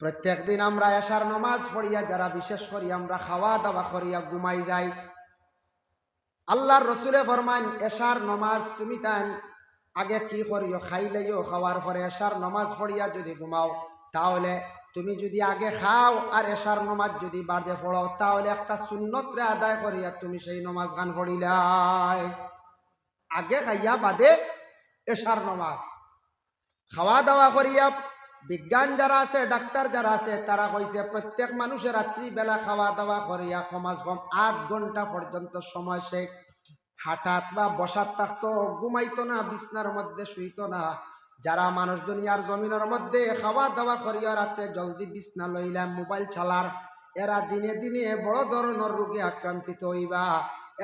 প্রত্যেক দিন আমরা এশার নমাজ পড়িয়া, যারা বিশেষ করি আমরা খাওয়া দাওয়া করিয়া ঘুমাই যাই। আল্লাহর রসুলে ফরমান এশার নমাজ তুমি তান, আগে কি করিও? খাইলেও খাওয়ার পরে এশার নমাজ পড়িয়া যদি ঘুমাও, তাহলে তুমি যদি আগে খাও আর এশার নমাজ যদি বাদে পড়ো, তাহলে একটা সুন্নতরে আদায় করিয়া তুমি সেই নমাজ গান পড়িলাই। আগে খাইয়া বাদে এশার নমাজ। খাওয়া দাওয়া করিয়া বিজ্ঞান যারা আছে, ডাক্তার যারা আছে, তারা কইছে প্রত্যেক মানুষের রাত্রিবেলা খাওয়া দাওয়া করিয়া সমাজ কম আধ ঘণ্টা পর্যন্ত সময় সে হাঁটাত বা বসাত থাকতো, ঘুমাইতো না, বিছনার মধ্যে শুইতো না। যারা মানুষ দুনিয়ার জমিনের মধ্যে খাওয়া দাওয়া করিয়া রাত্রে জলদি বিছনা লইলাম, মোবাইল চালার, এরা দিনে দিনে বড় ধরনের রোগে আক্রান্তিত হইবা।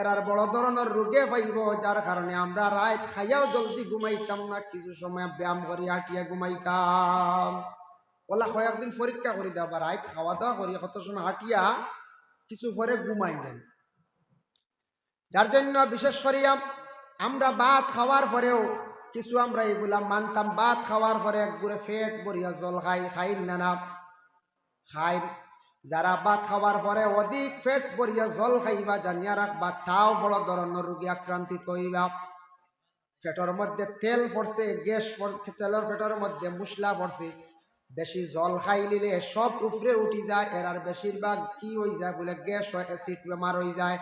এরার বড় ধরনের রোগে পাইব, যার কারণে আমরা রাত খাইয়াও জলদি ঘুমাইতাম না, কিছু সময় ব্যায়াম করি হাঁটিয়া ঘুমাইতাম। ওলা কয়েকদিন পরীক্ষা করি দেবা রাত খাওয়া দাওয়া করি, কত সময় হাঁটিয়া কিছু পরে ঘুমাই দেন। যার জন্য বিশেষ করিয়া আমরা ভাত খাওয়ার পরেও কিছু আমরা এগুলা মানতাম, ভাত খাওয়ার পরে একগুড়ে ফেট বরিয়া জল খাই, খাইন না না খাই যারা ভাত খাওয়ার পরে অধিক ফেট পরিয়া জল খাইবা, জানিয়া রাখবা, তাও বড় ধরনের রোগী আক্রান্তিত হইবা। ফেটর মধ্যে তেল পড়ছে, গ্যাস তেলের পেটের মধ্যে মশলা পড়ছে। বেশি জল খাই নিলে সব উপরে উঠি যায় এরার বেশিরভাগ কি হয়ে যায় বলে গ্যাস হয়, অ্যাসিড বেমার হয়ে যায়।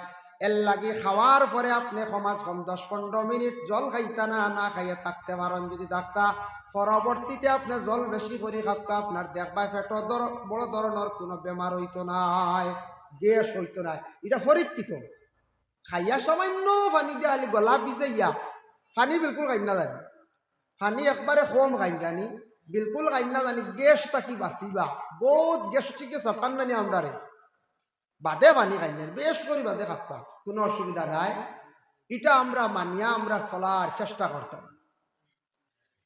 এর লাগে খাওয়ার পরে আপনি সমাজ কম দশ পনেরো মিনিট জল খাইতা না না খাইয়ে থাকতে পারেন যদি থাকতা পরবর্তীতে আপনি জল বেশি করে খাবতা আপনার দেখবা পেট বড় ধরনের কোনো বেমার হইতো নাই, গ্যাস হইতো নাই। এটা পরীক্ষিত। খাইয়া সামান্য পানি দিয়ে আলি গলা ভিজাইয়া, পানি বিলকুল খাই না জানি। পানি একবারে কম খাই জানি। বিলকুল খাই না জানি গ্যাস তাকি বাঁচিবা। বহুত গ্যাস্ট্রিকে চাতান জানি আমদারে বাদে পানি খাই জানি বেশ করে বাদে খাবা কোনো অসুবিধা নাই। এটা আমরা মানিয়া, আমরা চলার চেষ্টা করতাম।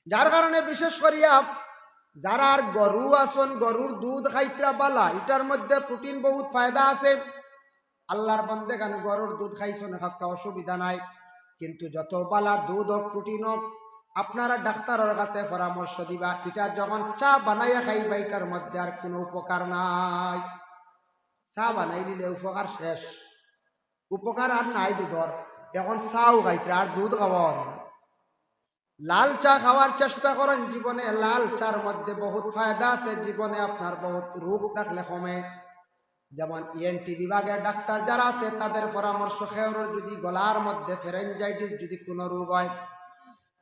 যার কারণে বিশেষ করিয়া যারা আর গরু আসন, গরুর দুধ খাইত্রা বালা, এটার মধ্যে প্রোটিন বহুত ফায়দা আছে। আল্লাহর বন্দে কেন গরুর দুধ খাইছো না খাপ্পা, অসুবিধা নাই। কিন্তু যত বালা দুধ হোক, প্রোটিন হোক, আপনারা ডাক্তারের কাছে পরামর্শ দিবা, এটা যখন চা বানাইয়া খাইবা, এটার মধ্যে আর কোনো উপকার নাই। চা বানাই দিলে উপকার শেষ। উপকার আর নাই দুধর। এখন চাও খাইতে, আর দুধ খাওয়ার নাই লাল চা খাওয়ার চেষ্টা করেন জীবনে। লাল চার মধ্যে বহুত ফায়দা আছে জীবনে, আপনার বহুত রোগ থাকলে কমে। যেমন ইএনটি বিভাগের ডাক্তার যারা আছে, তাদের পরামর্শ খেয়ের যদি গলার মধ্যে ফেরেঞ্জাইটিস যদি কোনো রোগ হয়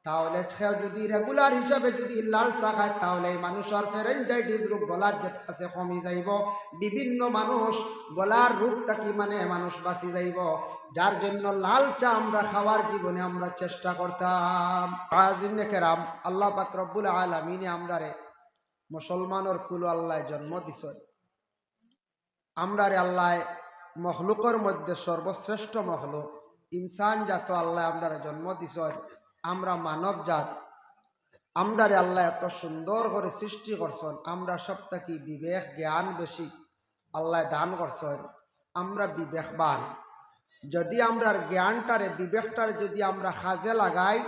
তাহলে সেও যদি রেগুলার হিসাবে যদি লাল চা খায়, তাহলে মানুষের ফেরেঞ্জাইটিস রোগ গলার যেটা আছে কমি যাইব। বিভিন্ন মানুষ গলার রোগ থাকি মানে? মানুষ বাঁচি যাইব। যার জন্য লাল চা আমরা খাওয়ার জীবনে আমরা চেষ্টা করতাম। কেরাম, আল্লাহ পাক রব্বুল আলমিনে আমরারে মুসলমানের কুলো আল্লাহ জন্ম দিছ আমরারে আল্লাহ মখলুকর মধ্যে সর্বশ্রেষ্ঠ মখলুক। ইনসান জাত আল্লাহ আমরারে জন্ম দিছ আমরা মানব জাত আমরারে আল্লাহ এত সুন্দর করে সৃষ্টি করছেন, আমরা সব থাকি বিবেক, জ্ঞান বেশি আল্লাহ দান করছেন, আমরা বিবেকবান। যদি আমরা জ্ঞানটারে, বিবেকটারে যদি আমরা কাজে লাগাই,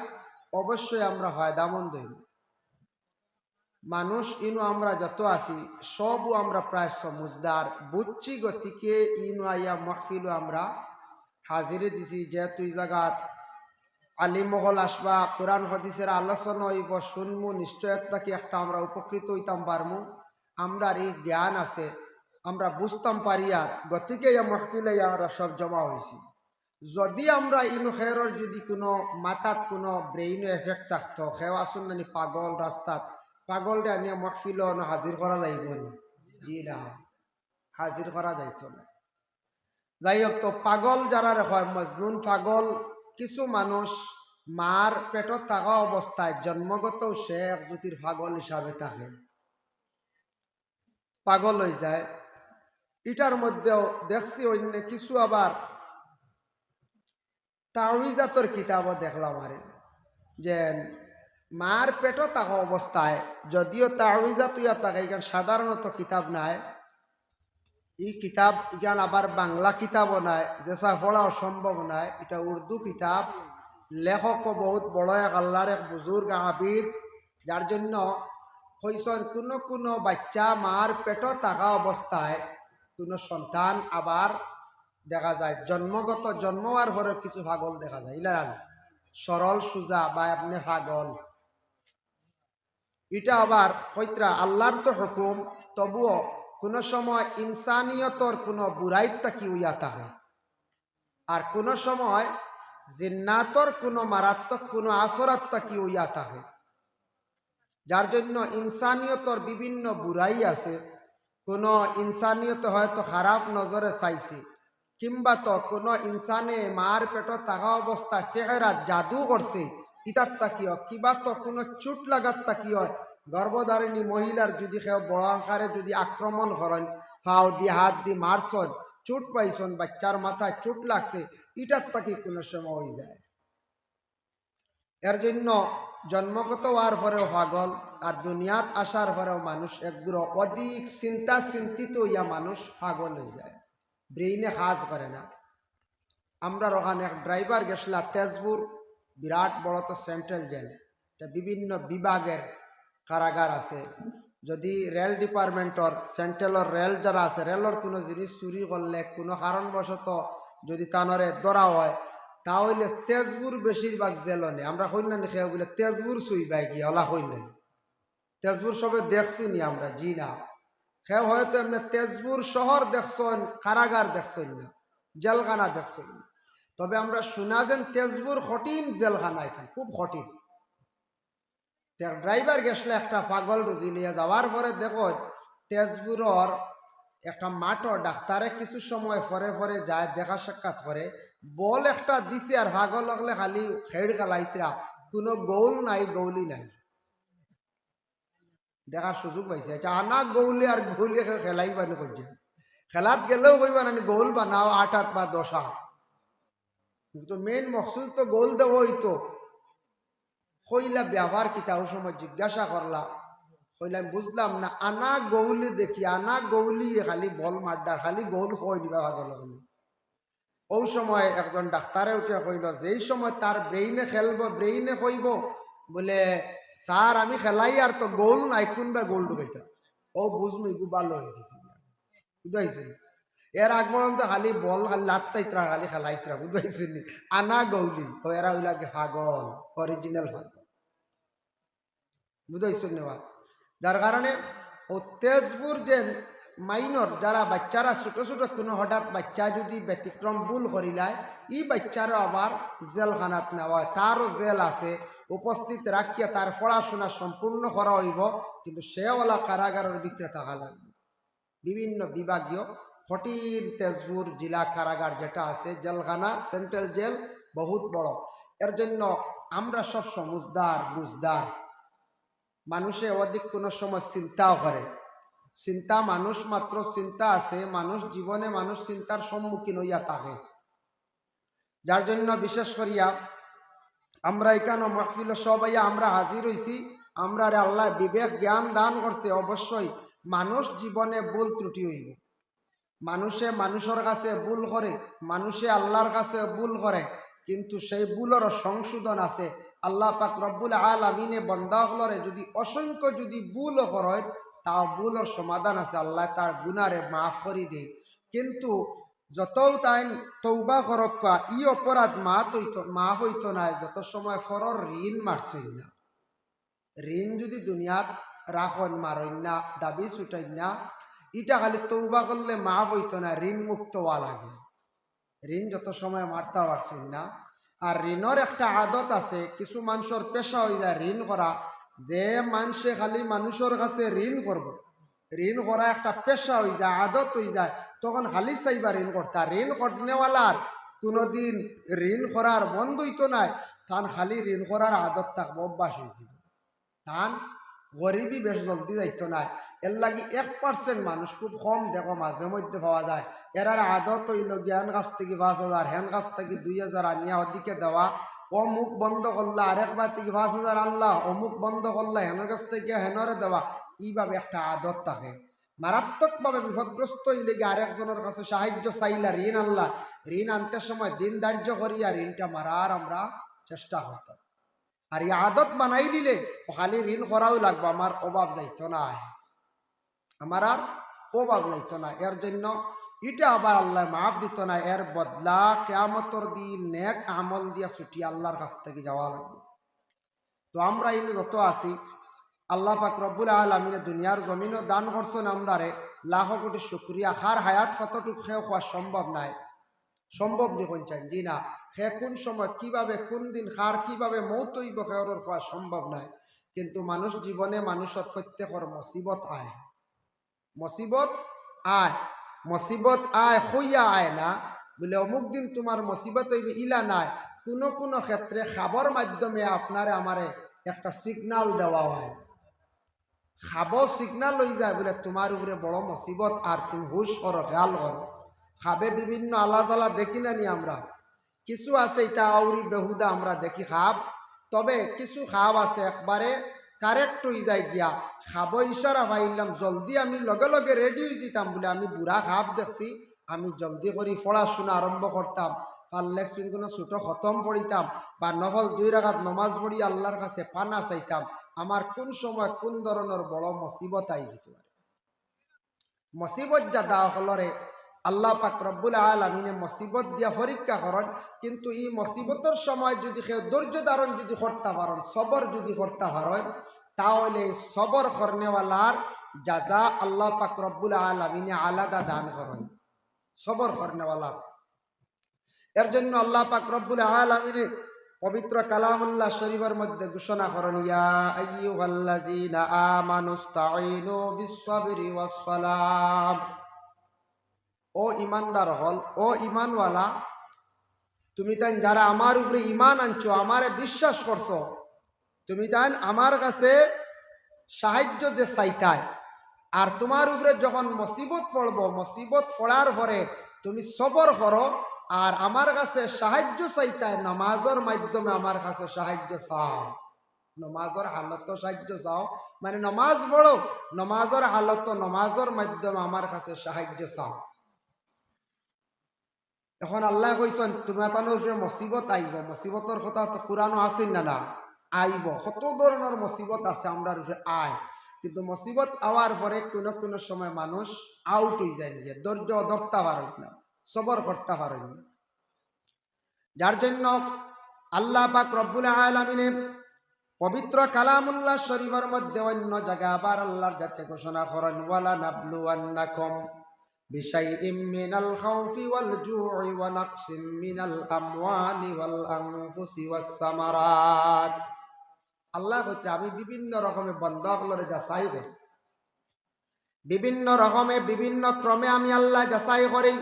অবশ্যই আমরা হয়দামন্দ হইব। মানুষ ইনু আমরা যত আছি সবও আমরা প্রায় সমুজদার বুঝছি গতিকে ইনু আইয়া মহফিলও আমরা হাজিরে দিছি, যেহেতু এই আলিমহল আসবা, কোরআন হদিসের আলোচনা হইব, শুনমু নিশ্চয়তা কি একটা আমরা উপকৃত হইতাম, পারমু। আমরা এই জ্ঞান আছে, আমরা বুঝতাম পারি আর গতিকে মহফিলে আমরা সব জমা হয়েছি যদি আমরা ইনু যদি কোনো মাথাত কোনো ব্রেইন এফেক্ট থাকতো খেওয়া শুনলানি পাগল রাস্তাত, পাগল আনিয়া মহফিল হাজির করা যাইব না, হাজির করা যাইত না। যাই হোক, তো পাগল যারা হয়, মজনুন পাগল কিছু মানুষ মার পেটত থাকা অবস্থায় জন্মগত সে এক পাগল হিসাবে থাকে। পাগল হয়ে যায়। এটার মধ্যেও দেখছি অন্য কিছু আবার তাওইজাতর কিতাবও দেখলাম আরে যে মার পেটও থাকা অবস্থায় যদিও তাওইজা তুইয়া থাকে এখান সাধারণত কিতাব নাই এই কিতাব ইখান আবার বাংলা কিতাবও নাই যেসা পড়াও সম্ভব নাই। এটা উর্দু কিতাব লেখকও বহুত বড় এক আল্লাহর এক বুজুর্গ আবিদ যার জন্য হইসন কোনো কোনো বাচ্চা মার পেট থাকা অবস্থায় কোনো সন্তান আবার দেখা যায়। জন্মগত জন্ম হওয়ার পরে কিছু পাগল দেখা যায়। ইলারান সরল সুজা বা আপনি পাগল। এটা আবার হইত্রা আল্লাহর তো হুকুম, তবুও কোনো সময় ইনসানিয়তর কোনো বুড়াইত্তা কি উইয়া থাকে আর কোনো সময় জিন্নাতর কোনো মারাত্মক কোনো আসরাত্তা কি উইয়া থাকে যার জন্য ইনসানিয়তর বিভিন্ন বুড়াই আছে, কোনো ইনসানিয়ত হয়তো খারাপ নজরে চাইছে, কিংবা তো কোনো ইনসানে মার পেট থাকা অবস্থা চেহারা জাদু করছে ইতার তাকিও কিবা তো কোনো চুট লাগার তাকিও গর্ভধারিণী মহিলার যদি কেউ বড় আকারে যদি আক্রমণ করেন ফাও দিয়ে হাত দিয়ে মারছন চুট পাইছন বাচ্চার মাথায় চুট লাগছে ইটার তাকি কোনো সময় হয়ে যায়। এর জন্য জন্মগত হওয়ার পরেও পাগল আর দুনিয়াত আসার পরেও মানুষ একগুলো অধিক চিন্তা চিন্তিত হইয়া মানুষ পাগল হয়ে যায়। ব্রেইনে কাজ করে না। আমরা ওখানে এক ড্রাইভার গেছিলাম তেজপুর বিরাট বড় তো সেন্ট্রাল জেল বিভিন্ন বিভাগের কারাগার আছে। যদি রেল ডিপার্টমেন্টর সেন্ট্রালর রেল যারা আছে রেলর কোনো জিনিস চুরি করলে কোনো কারণবশত যদি তানরে ধরা হয়, তাহলে তেজপুর বেশিরভাগ জেলনে। আমরা হইন না খেয়ে বলে তেজপুর সুই বাই গিয়ে ওলা হইন না তেজপুর সবে দেখছি নি আমরা, জি না। সে হয়তো এমনি তেজপুর শহর দেখছেন কারাগার দেখছেন না, জেলখানা দেখছেন। তবে আমরা শোনা যেন তেজপুর কঠিন জেলখানা এখানে, খুব কঠিন। ড্রাইভার গেছলে একটা পাগল রুগী নিয়ে যাওয়ার পরে দেখো তেজপুরর একটা মাঠও ডাক্তারে কিছু সময় পরে পরে যায়, দেখা সাক্ষাৎ করে। বল একটা দিছে আর পাগল লাগলে খালি খেড় গালাইতরা। কোনো গৌল নাই, গৌলি নাই। দেখার সুযোগ পাইছে। এটা আনা গৌলি আর গৌলি খেলাই বানো করছে খেলাত গেলেও কইবা না গোল বানাও, আট আট বা দশ আট কিন্তু মেন মকসুদ তো গোল দেব হইতো কইলা ব্যবহার কিতা, ওই সময় জিজ্ঞাসা করলা। আমি বুঝলাম না, আনা গৌলি দেখি, আনা গৌলি খালি বল মারডার, খালি গৌল হই নিবা ভাগল ও সময় একজন ডাক্তারে উঠে কইল, যেই সময় তার ব্রেইনে খেলব, ব্রেইনে কইব বলে, স্যার, আমি খেলাই আর তো গোল নাই, কোনবা গোল ডুবাইতা? ও বুঝমি গু ভালো হয়ে গেছি। বুঝাইছেন? এর আগ পর্যন্ত খালি বল লাত্তাইত্রা খালি খেলাইত্রা বুঝাইছেন আনা গৌলি, ও এরা ওইলাকে পাগল অরিজিনাল পাগল। বুঝাইছেন নেওয়া যার কারণে ও তেজপুর যে মাইনর যারা বাচ্চারা ছোট ছোট, কোনো হঠাৎ বাচ্চা যদি ব্যতিক্রম ভুল করিলায় ই বাচ্চারও আবার জেলখানাত নেওয়া হয়। তারও জেল আছে, উপস্থিত রাখিয়া তার পড়াশোনা সম্পূর্ণ করা হইব, কিন্তু সেওয়ালা কারাগারের ভিতরে থাকা বিভিন্ন বিভাগীয় কঠিন তেজপুর জেলা কারাগার যেটা আছে, জেলখানা, সেন্ট্রাল জেল বহুত বড়। এর জন্য আমরা সব সমুজদার বুঝদার মানুষে অধিক কোনো সময় চিন্তাও করে। চিন্তা মানুষ মাত্র চিন্তা আছে, মানুষ জীবনে মানুষ চিন্তার সম্মুখীন হইয়া থাকে। যার জন্য বিশেষ করিয়া আমরা এখানে মহফিল সবাই আমরা হাজির হইছি আমরা আল্লাহ বিবেক জ্ঞান দান করছে, অবশ্যই মানুষ জীবনে ভুল ত্রুটি হইব। মানুষে মানুষের কাছে ভুল করে, মানুষে আল্লাহর কাছে ভুল করে, কিন্তু সেই ভুলের সংশোধন আছে। আল্লাহ পাক রব্বুল আলমিনে বন্দাহলরে যদি অসংখ্য যদি ভুল করে তাও ভুলের সমাধান আছে। আল্লাহ তার গুনারে মাফ করি দেয় কিন্তু যতও তাই তৌবা করক্কা ই অপরাধ মা তৈত মা হইতো না, যত সময় ফরর ঋণ মারছই না। ঋণ যদি দুনিয়াত রাখন মারই না, দাবি ছুটাই না ইটা খালি তৌবা করলে মা হইতো না, ঋণ মুক্ত হওয়া লাগে। ঋণ যত সময় মারতে পারছই না। আর ঋণর একটা আদত আছে, কিছু মানুষের পেশা হয়ে যায় ঋণ করা। যে মানুষে খালি মানুষের কাছে ঋণ করব। ঋণ করা একটা পেশা হয়ে যায়, আদত হয়ে যায়, তখন খালি চাইবা ঋণ করতে। ঋণ করনেওয়ালার কোনোদিন ঋণ করার বন্ধ হইতো নাই, তান খালি ঋণ করার আদত থাকব, অভ্যাস হয়েছিল তান গরিবই বেশ জলদি যাইতো নাই এর লাগি এক পার্সেন্ট মানুষ খুব কম দেখো মাঝে মধ্যে পাওয়া যায়। এরার আদত হইল জ্ঞান গাছ থেকে পাঁচ হাজার হ্যান গাছ থেকে দুই হাজার আনিয়া ওদিকে দেওয়া। অমুক বন্ধ করলা আরেকবার থেকে পাঁচ হাজার আনলা, অমুক বন্ধ করলা হেনের কাছ থেকে হেনরে দেওয়া। এইভাবে একটা আদত থাকে। মারাত্মকভাবে বিপদগ্রস্ত হইলে গিয়ে আরেকজনের কাছে সাহায্য চাইলা ঋণ আনলা। ঋণ আনতে সময় দিন ধার্য করিয়া ঋণটা মারার আমরা চেষ্টা করতাম। আর এই আদত বানাই দিলে খালি ঋণ করাও লাগবে, আমার অভাব যাইতো না। আমার আর অভাব যাইতো না। এর জন্য এটা আবার আল্লাহ মাফ দিত না। এর বদলা কেয়ামতর দিন নেক আমল দিয়া ছুটি আল্লাহর কাছ থেকে যাওয়া লাগবে। তো আমরা এই যত আছি, আল্লাহ পাক রব্বুল আলমিনে দুনিয়ার জমিনও দান করছেন আমরারে। লাখ কোটি শুক্রিয়া। খার হায়াত কতটুকু খেয়ে হওয়া সম্ভব নাই। সম্ভব নি কোনছেন জি না। সে কোন সময় কীভাবে, কোন দিন খার কীভাবে মৌত হইব খেয়র হওয়া সম্ভব নাই। কিন্তু মানুষ জীবনে মানুষের প্রত্যেকের মসিবত আয় মসিবত আয় মসিবত আয় হইয়া আয় না। বলে অমুক দিন তোমার মসিবত হইবে, ইলা নাই। কোনো কোনো ক্ষেত্রে খাবর মাধ্যমে আপনারে আমারে একটা সিগনাল দেওয়া হয়। খাব সিগনাল লই যায়, বলে তোমার উপরে বড় মসিবত আর তুমি হুশ করো, খেয়াল করো। খাবে বিভিন্ন আলা জ্বালা দেখি না নি আমরা। কিছু আছে এটা আউরি বেহুদা আমরা দেখি খাব। তবে কিছু খাব আছে একবারে কারেক্ট হয়ে যায় গিয়া। খাব ইশারা পাইলাম জলদি আমি লগে লগে রেডি হয়ে যেতাম বলে। আমি বুড়া খাব দেখছি, আমি জলদি করে পড়াশোনা আরম্ভ করতাম পারলে কোনো ছোটো খতম পড়িতাম বা নহল দুই রাখাত নমাজ পড়ি আল্লাহর কাছে পানা চাইতাম। আমার কোন সময় কোন ধরনের বড় মসিবত আই যেতে পারে মসিবত যা দাও হলরে আল্লাহ পাক রব্বুল আলমিনে মসিবত দিয়া পরীক্ষা করেন, কিন্তু এই মসিবতের সময় যদি সে ধৈর্য ধারণ যদি করতে পারেন, সবর যদি করতে পারেন, তাহলে সবর করনেওয়ালার যাজা আল্লাহ পাক রব্বুল আলমিনে আলাদা দান করেন, সবর করনেওয়ালার এর জন্য আল্লাহ পাক রব্বুল আলমিনে পবিত্র কালামুল্লাহ শরীফের মধ্যে ঘোষণা করেন, ইয়া আইয়ুহাল্লাযীনা আমানুস্তাঈনু বিস-সাবরি ও ইমানদার হল, ও ইমানওয়ালা, তুমি তাই যারা আমার উপরে ইমান আনছো, আমারে বিশ্বাস করছ, তুমি তাই আমার কাছে সাহায্য যে চাইতায় আর তোমার উপরে যখন মসিবত পড়ব, মসিবত পড়ার পরে তুমি সবর করো, আর আমার কাছে সাহায্য চাইতায় নমাজের মাধ্যমে আমার কাছে সাহায্য চাও। নমাজের হালত সাহায্য চাও মানে নমাজ পড়ো, নমাজের হালত নমাজের মাধ্যমে আমার কাছে সাহায্য চাও। এখন আল্লাহ কইসন তোমার উপরে মসিবত আইব মসিবতর কথা তো কোরআনও আসেন না না? আইব, কত ধরনের মসিবত আছে আমরা আয় কিন্তু মসিবত আওয়ার পরে কোনো কোনো সময় মানুষ আউট হয়ে যায় নিজে, ধৈর্য ধরতে পারেন না, সবর করতে পারেন না। যার জন্য আল্লাহ পাক রব্বুল আলমিনে পবিত্র কালামুল্লাহ শরীফের মধ্যে অন্য জায়গা আবার আল্লাহর যাতে ঘোষণা করেন, ওয়ালা নাবলু আন্নাকুম بشيء من الخوف والجوع ونقص من الأموال والأنفس والثمرات আল্লাহ কইতে আমি বিভিন্ন রকমের বন্ধকলরে যাচাই করি বিভিন্ন রকমে বিভিন্ন ক্রমে আমি আল্লাহ যাচাই করি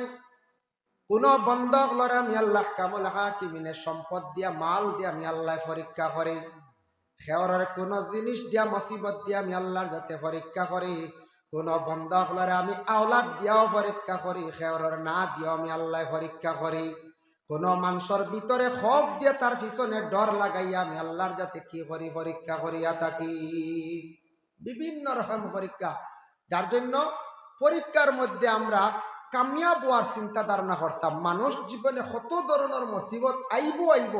কোন বন্ধক লরে আমি আল্লাহ কামল হাকিমিনে সম্পদ দিয়া মাল দিয়া আমি আল্লাহ পরীক্ষা করি খেওয়ারের কোন জিনিস দিয়া মুসিবত দিয়া আমি আল্লাহর যাতে পরীক্ষা করি কোন বন্ধক লরে আমি আওলাদ দিয়াও পরীক্ষা করি খেওয়ারের না দিয়াও আমি আল্লাহ পরীক্ষা করি। কোন মানুষের ভিতরে খফ দিয়ে তার পিছনে ডর লাগাইয়া আমি আল্লাহর যাতে কি করি, পরীক্ষা করিয়া থাকি। বিভিন্ন রকম পরীক্ষা। যার জন্য পরীক্ষার মধ্যে আমরা কামিয়াব হওয়ার চিন্তা ধারণা করতাম, মানুষ জীবনে কত ধরনের মুসিবত, আইব আইব।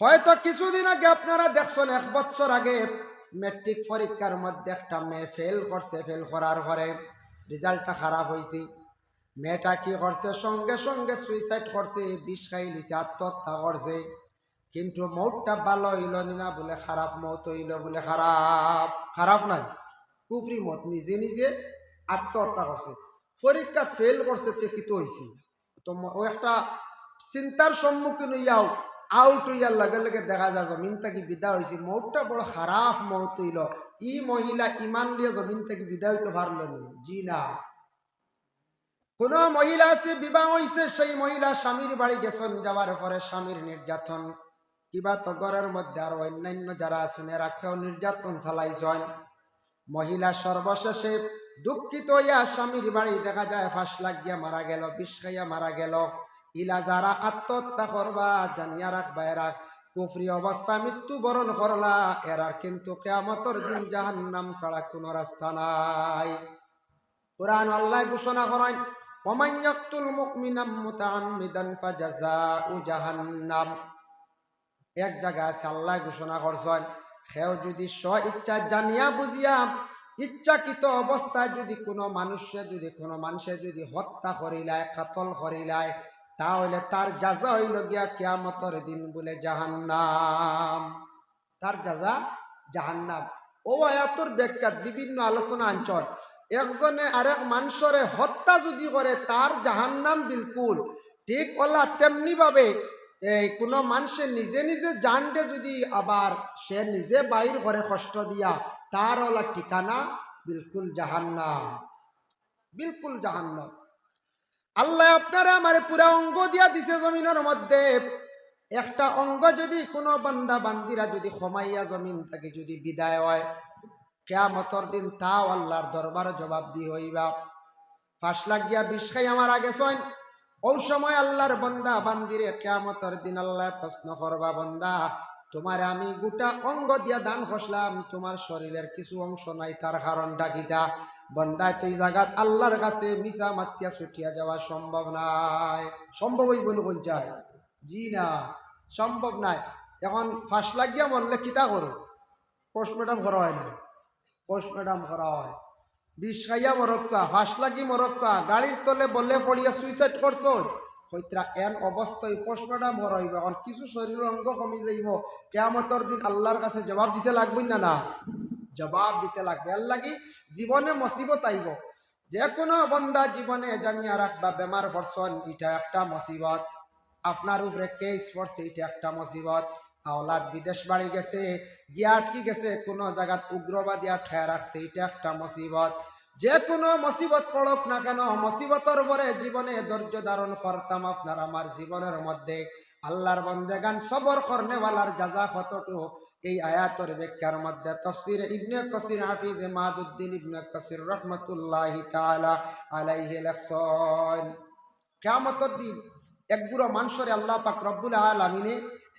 হয়তো কিছুদিন আগে আপনারা দেখছেন, এক বছর আগে মেট্রিক পরীক্ষার মধ্যে একটা মেয়ে ফেল করছে ফেল করার পরে রেজাল্টটা খারাপ হয়েছে মেয়েটা কি করছে? সঙ্গে সঙ্গে সুইসাইড করছে, বিষ খাই নিছে, আত্মহত্যা করছে। কিন্তু মৌতটা ভালো হইল না বলে খারাপ মৌত হইল বলে খারাপ খারাপ নাই কুফরি মত। নিজে নিজে আত্মহত্যা করছে। পরীক্ষা ফেল করছে তে কিতো হয়েছে তো ও একটা চিন্তার সম্মুখীন হইয়াও আউট হইয়ার লগে লগে দেখা যায় জমিন থেকে বিদা হয়েছে মৌতটা বড় খারাপ মৌত হইল। ই মহিলা ইমান দিয়ে জমিন থেকে বিদা হইতে পারল জি না। কোন মহিলা আছে বিবাহ হয়েছে সেই মহিলা স্বামীর বাড়ি গেছেন, যাওয়ার পরে স্বামীর নির্যাতন। কিবা তো ঘরের মধ্যে আর অন্যান্য যারা আছেন, এরা কেউ নির্যাতন চালাইছেন। মহিলা সর্বশেষে দুঃখিত হইয়া স্বামীর বাড়ি দেখা যায়, ফাঁস লাগিয়া মারা গেল, বিষ খাইয়া মারা গেল। ইলা যারা আত্মহত্যা করবা জানিয়া রাখবা এরা কুফরি অবস্থা মৃত্যু বরণ করলা এরার কিন্তু কেয়ামতর দিন জাহান্নাম ছাড়া কোনো রাস্তা নাই কোরআন আল্লাহ ঘোষণা করেন ومن يقتل مؤمنا متعمدا فجزاء جهنم এক জায়গায় আছে আল্লাহ ঘোষণা করছেন সেও যদি স্ব ইচ্ছা জানিয়া বুঝিয়া ইচ্ছাকৃত অবস্থায় যদি কোনো মানুষে যদি কোনো মানুষে যদি হত্যা করিলায় কাতল করিলায় তাহলে তার যাজা হইল গিয়া কেয়ামতর দিন বলে জাহান্নাম। তার যাজা জাহান্নাম। ও আয়াতর ব্যাখ্যাত বিভিন্ন আলোচনা অঞ্চল। একজনে আরেক মানুষরে হত্যা যদি করে, তার জাহান্নাম বিলকুল। ঠিক ওলা তেমনি ভাবে, এই কোনো মানুষে নিজে নিজে জানডে যদি আবার সে নিজে বাইর করে কষ্ট দিয়া, তার ওলা ঠিকানা বিলকুল জাহান্নাম। বিলকুল জাহান্নাম। আল্লাহ আপনারা আমার পুরা অঙ্গ দিয়া দিছে জমিনের মধ্যে। একটা অঙ্গ যদি কোনো বান্দা বান্দিরা যদি খমাইয়া জমিন থেকে যদি বিদায় হয়, কেয়ামতর দিন তাও আল্লাহর দরবারে জবাব দি হইবা। ফাঁস লাগিয়া বিষ খাই আমার আগে সইন ওই সময় আল্লাহর বন্দা বান্দিরে কেয়ামতর দিন আল্লাহ প্রশ্ন করবা, বন্দা, তোমার আমি গোটা অঙ্গ দিয়া দান খসলাম, তোমার শরীরের কিছু অংশ নাই, তার কারণটা কিতা বন্দায় তুই জাগাত আল্লাহর কাছে মিশা মাতিয়া ছুটিয়া যাওয়া সম্ভব নাই। সম্ভব হইব পঞ্চায় জি না, সম্ভব নাই। এখন ফাঁস লাগিয়া মরলে কিতা করো? পোস্টমর্টম করা হয় না। পোস্টমর্টম করা হয়। বিষ খাইয়া মরক্কা ফাঁস লাগি মরক্কা গাড়ির তলে বললে পড়িয়া সুইসাইড করছ? হইত্রা এন অবস্থায় পোস্টমর্টম করা হইব। এখন কিছু শরীরের অঙ্গ কমি যাইব। কেয়ামতর দিন আল্লাহর কাছে জবাব দিতে লাগবে না না? জবাব দিতে লাগবে। আর লাগি জীবনে মসিবত আইব। যে কোনো বন্দা জীবনে জানিয়া রাখবা, বেমার পরসন এটা একটা মসিবত। আপনার উপরে কেস পড়ছে, এটা একটা মসিবত। আওলাদ বিদেশ বাড়ি গেছে গিয়া আটকি গেছে, কোনো জায়গাত উগ্রবাদী ঠেয়া রাখছে, এটা একটা মসিবত। যে কোনো মসিবত পড়ক না কেন, মসিবতর পরে জীবনে ধৈর্য ধারণ করতাম আপনার আমার জীবনের মধ্যে। আল্লাহর বন্দেগান, সবর করনেওয়ালার যাজা কতটুক? এই আয়াতর ব্যাখ্যার মধ্যে তফসির ইবনে কসির হাফিজ মাহাদুদ্দিন ইবনে কসির রহমতুল্লাহ তাআলা আলাইহি লেখছেন, কিয়ামতের দিন একগুলো মানুষরে আল্লাহ পাক রব্বুল আলামিনে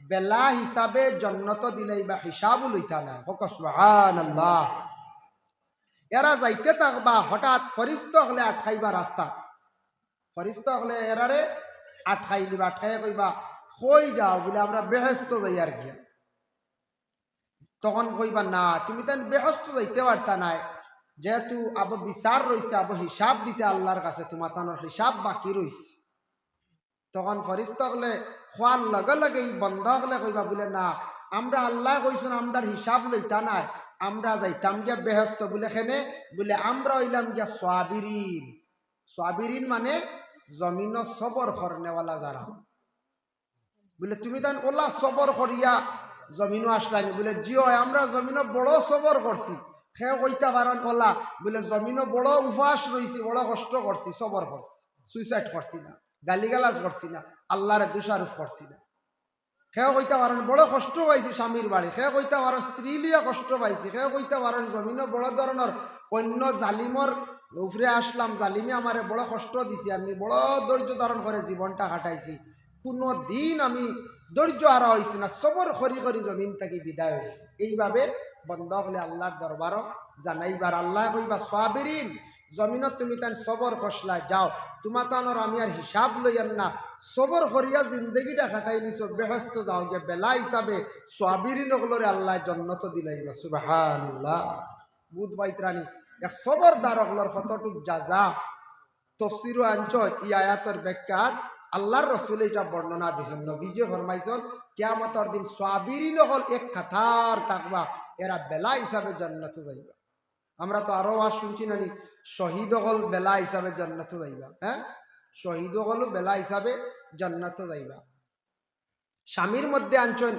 বেলা হিসাবে জন্নত দিলেই বা হিসাবও লইতা না হোক সুবহানাল্লাহ। এরা যাইতে থাকবা হঠাৎ ফরিস্ত হলে আঠাইবা রাস্তা। ফরিস্ত হলে এরারে আঠাই দিবা আঠাই কইবা, কই যাও? বলে আমরা বেহেস্ত যাই আর কি। তখন কইবা, না, তুমি তাই বেহস্ত যাইতে পারতা নাই। যেহেতু আবো বিচার রইছে, আবো হিসাব দিতে আল্লাহর কাছে, তোমার তানোর হিসাব বাকি রইছে। তখন ফরিস্ত হলে খোয়ার লগে লগে বন্ধ হলে কইবা, বলে, না, আমরা আল্লাহ কইছেন আমরার হিসাব লইতা নাই। আমরা যাইতাম গিয়া বেহস্ত, বলে, খেনে, বলে, আমরা হইলাম গিয়া সোয়াবিরিন। সোয়াবিরিন মানে জমিন সবর করনেওয়ালা যারা। বলে, তুমি তান ওলা সবর করিয়া জমিনও আসলানি বলে, জিও, আমরা জমিন বড় সবর করছি। সে কইতা পারেন ওলা বলে জমিন বড় উপাস রয়েছি বড় কষ্ট করছি, সবর করছি সুইসাইড করছি না, গালিগালাজ করছি না, আল্লাহরে দোষারোপ করছি না। সেও কইতে পারেন বড় কষ্ট পাইছি স্বামীর বাড়ি। সে কইতে পারেন স্ত্রী লিয়া কষ্ট পাইছি। সেও কইতে পারেন জমিনও বড় ধরনের অন্য জালিমর উফরে আসলাম, জালিমে আমারে বড় কষ্ট দিছি, আমি বড় ধৈর্য ধারণ করে জীবনটা কাটাইছি। কোনো দিন আমি ধৈর্য হারা হয়েছি না, সবর খরি খরি জমিন থেকে বিদায় হয়েছি এইভাবে বন্ধ হলে আল্লাহর দরবারও জানাইবার আল্লাহ কইবা সোয়াবিরিন জমিনত তুমি তান সবর খসলায় যাও। তোমার তানোর আমি আর হিসাব লইয়ান না। সবর করিয়া জিন্দগিটা কাটাই নিছ বেহস্ত যাও গে। বেলা হিসাবে সোয়াবিরি নগলরে আল্লাহ জন্নত দিলাইবা সুবাহান বুধ বাইত্রানি এক সবর দারকলর কতটুক যা যা তফসির আঞ্চ ই আয়াতর ব্যাখ্যাত আল্লাহর রসুল এটা বর্ণনা দিয়েছেন। নবীজে ফরমাইছেন, কেয়ামতর দিন সোয়াবিরি হল এক কাতার থাকবা এরা বেলা হিসাবে জন্নত যাইবা। আমরা তো আরও আওয়াজ শুনছি নানি শহীদ হল বেলা হিসাবে জান্নাত যাইবা হ্যাঁ? শহীদ হল বেলা হিসাবে জান্নাত যাইবা। স্বামীর মধ্যে আনছেন,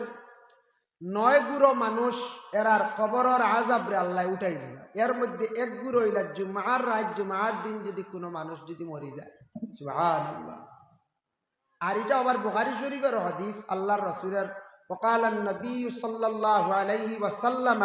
নয় গুরো মানুষ এরার কবরর আজাবরে আল্লাহ উঠাই দিবা। এর মধ্যে এক গুরো হইলা জুমার রাত, জুমার দিন যদি কোনো মানুষ যদি মরি যায়। সুহান আল্লাহ আর এটা আবার বুখারি শরীফের হদিস আল্লাহর রসুলের وقال النبي صلى الله عليه وسلم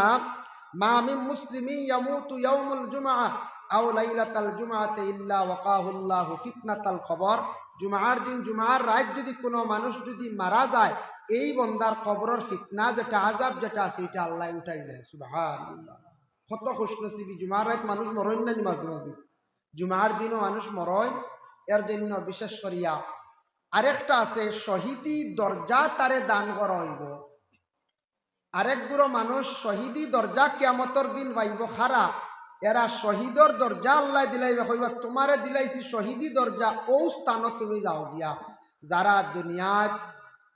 ما من مسلم يموت يوم الجمعة أو ليلة الجمعة إلا وقاه الله فتنة القبر জুমার দিন জুমার রাত যদি কোনো মানুষ যদি মারা যায় এই বন্দার কবরের ফিতনা যেটা আজাব যেটা আছে এটা আল্লাহ উঠাই দেয় সুবাহান আল্লাহ কত খুশনসিবি জুমার রাত মানুষ মরণ না মাঝে মাঝে জুমার দিনও মানুষ মরণ এর জন্য বিশেষ করিয়া আরেকটা আছে, শহীদি দরজা তারে দান করা হইব। আরেক গুড়ো মানুষ, শহীদি দরজা কেমতর দিন পাইব খারা এরা শহীদর দরজা আল্লাহ দিলাইবে। কইবা তোমারে দিলাইছি শহীদি দরজা ও স্থানত তুমি যাও গিয়া। যারা দুনিয়াত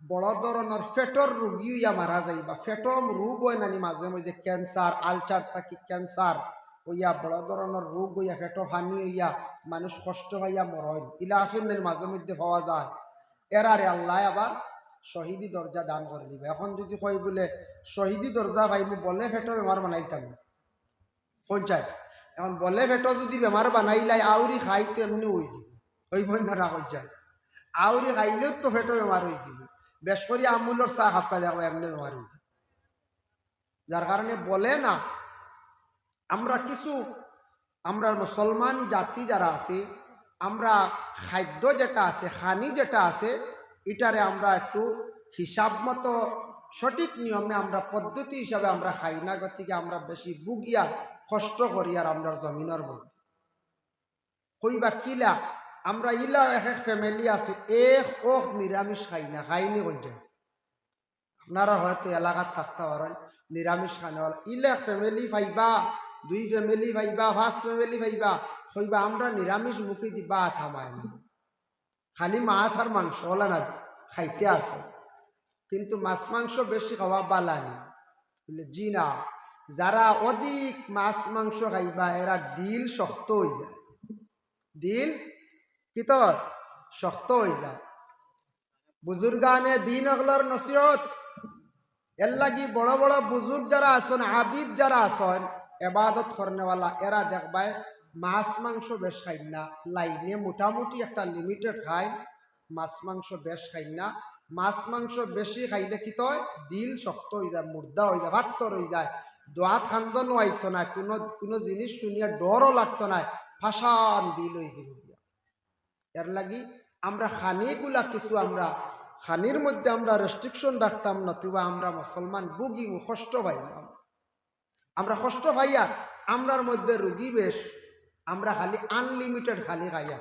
বড় ধরনের ফেটর রোগী হইয়া মারা যাইবা। ফেটম রোগ হয় নানি মাঝে মাঝে ক্যান্সার আলচার থাকি ক্যান্সার হইয়া বড় ধরনের রোগ হইয়া ফেটো হানি হইয়া, মানুষ কষ্ট হইয়া মরণ ইলা আসুন মাঝে মধ্যে পাওয়া যায়। এরারে আল্লাহ আবার শহীদি দরজা দান করে দিবে। এখন যদি কই বলে, শহীদি দরজা ভাই মু বলে ফেটো বেমার বানাইতাম পঞ্চায়েত এখন বলে ফেটো যদি বেমার বানাইলাই আউরি খাইতে এমনি হয়ে যাব। ওই বন্ধরা পঞ্চায়েত আউরি খাইলেও তো ফেটো বেমার হয়ে যাব। বেশ করে আমুলর চাহ খাপ্পা যাব এমনি বেমার হয়েছে যার কারণে বলে না আমরা কিছু, আমরা মুসলমান জাতি যারা আছে, আমরা খাদ্য যেটা আছে হানি যেটা আছে, এটারে আমরা একটু হিসাব মতো সঠিক নিয়মে আমরা পদ্ধতি হিসাবে আমরা খাই না, গতিকে আমরা বেশি বুগিয়া কষ্ট করি আর আমরা জমিনের মধ্যে। কইবা কিলা আমরা ইলা এক এক ফ্যামিলি আছে, এক ওক নিরামিষ খাই না, খাইনি কইছে আপনারা হয়তো এলাকাত থাকতে পারেন, নিরামিষ খানেওয়ালা ইলা ফ্যামিলি পাইবা দুই ফ্যামিলি পাইবা ফার্স্ট ফ্যামিলি পাইবা কইবা আমরা নিরামিষ মুখে দিবা থামায় না। খালি মাছ আর মাংস ওলা না, খাইতে আছে। কিন্তু মাছ মাংস বেশি খাওয়া বালানি বলে, জি না, যারা অধিক মাছ মাংস খাইবা, এরা দিল শক্ত হয়ে যায়। দিল কি তোর শক্ত হয়ে যায়। বুজুর্গানে দিন অগলর নসিহত। এর লাগি বড় বড় বুজুর্গ যারা আসন আবিদ যারা আসন এবাদত করনেওয়ালা, এরা দেখবায় মাছ, মাংস বেশ খাই না। লাইনে মোটামুটি একটা লিমিটেড খায়। মাছ, মাংস বেশ খাই না। মাছ, মাংস বেশি খাইলে কি তয়? দিল শক্ত হয়ে যায়, মুর্দা হয়ে যায় ভাত্তর হয়ে যায়। দোয়া খান্দনও আইতো না, কোনো কোনো জিনিস শুনিয়া ডরও লাগতো না। ফাঁসান দিল হয়ে যাব এর লাগি আমরা খানিগুলা কিছু আমরা, খানির মধ্যে আমরা রেস্ট্রিকশন রাখতাম না নতুবা আমরা মুসলমান বুগি কষ্ট পাই আমরা কষ্ট পাইয়া আমরার মধ্যে রুগী বেশ আমরা খালি আনলিমিটেড খালি খাইয়া